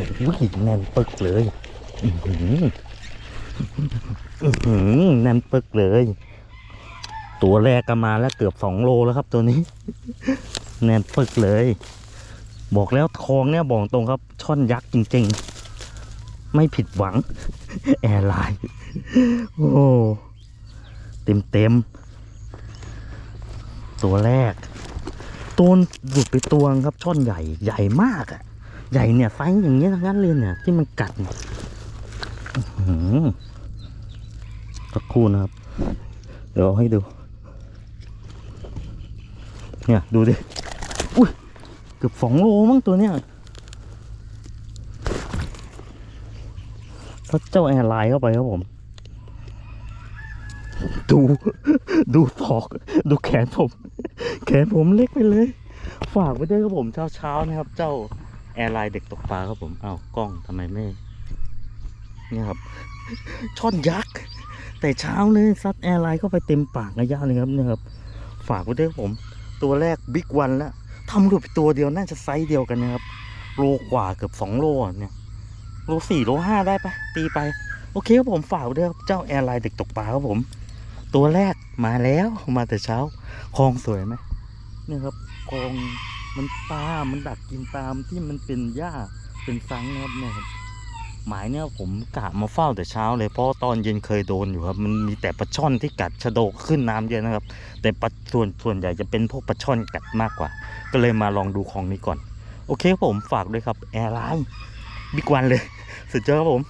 ยแน่นปึกเลยอือหืออือหือแน่นปึกเลย ตัวแรกก็มาแล้วเกือบสองโลแล้วครับ ตัวนี้ แน่นปึกเลย บอกแล้วทองเนี่ยบอกตรงครับ ช่อนยักษ์จริง ๆ ไม่ผิดหวัง แอร์ไลน์โอ้เต็มเต็มตัวแรกตัวหลุดไปตัวงครับช่อนใหญ่ใหญ่มากอะ่ะ ใหญ่เนี่ยไซส์อย่างเงี้ยทั้งนั้นเลยเนี่ย ที่มันกัดสักคู่นะครับ เดี๋ยวให้ดู เนี่ยดูดิอุ้ยเกือบสองโลมั้งตัวเนี้ยถ้าเจ้าแอร์ไลน์เข้าไปครับผม ดูดูศอก ดูแขนผม แขนผมเล็กไปเลย ฝากไว้ด้วยครับผมเช้าๆนะครับ เจ้า แอร์ไลน์เด็กตกปลาครับผมเอากล้องทำไมไม่เนี่ยครับช่อนยักษ์ แต่เช้าเลยซัดแอร์ไลน์เข้าไปเต็มปากระยะเลยครับเนี่ยครับ ฝากไว้ด้วยผม ตัวแรกบิ๊กวันแล้วทำหลุดไปตัวเดียวน่าจะไซส์เดียวกันนะครับ โลกว่าเกือบสองโลอะเนี่ย โลสี่โลห้าได้ปะตีไป โอเคครับผมฝากไว้ด้วยครับเจ้าแอร์ไลน์เด็กตกปลาครับผม ตัวแรกมาแล้วมาแต่เช้าคลองสวยไหมเนี่ยครับคลอง มันปลา มันดักกินตามที่มันเป็นหญ้า เป็นซังนะครับเนี่ยครับหมายเนี่ยผมกะมาเฝ้าแต่เช้าเลยเพราะตอนเย็นเคยโดนอยู่ครับ มันมีแต่ปลาช่อนที่กัดชะโดขึ้นน้ำเยอะนะครับ แต่ปลาส่วนส่วนใหญ่จะเป็นพวกปลาช่อนกัดมากกว่า ก็เลยมาลองดูของนี้ก่อน โอเคครับผมฝากด้วยครับแอร์ไลน์บิ๊กวันเลย สุดยอดครับผม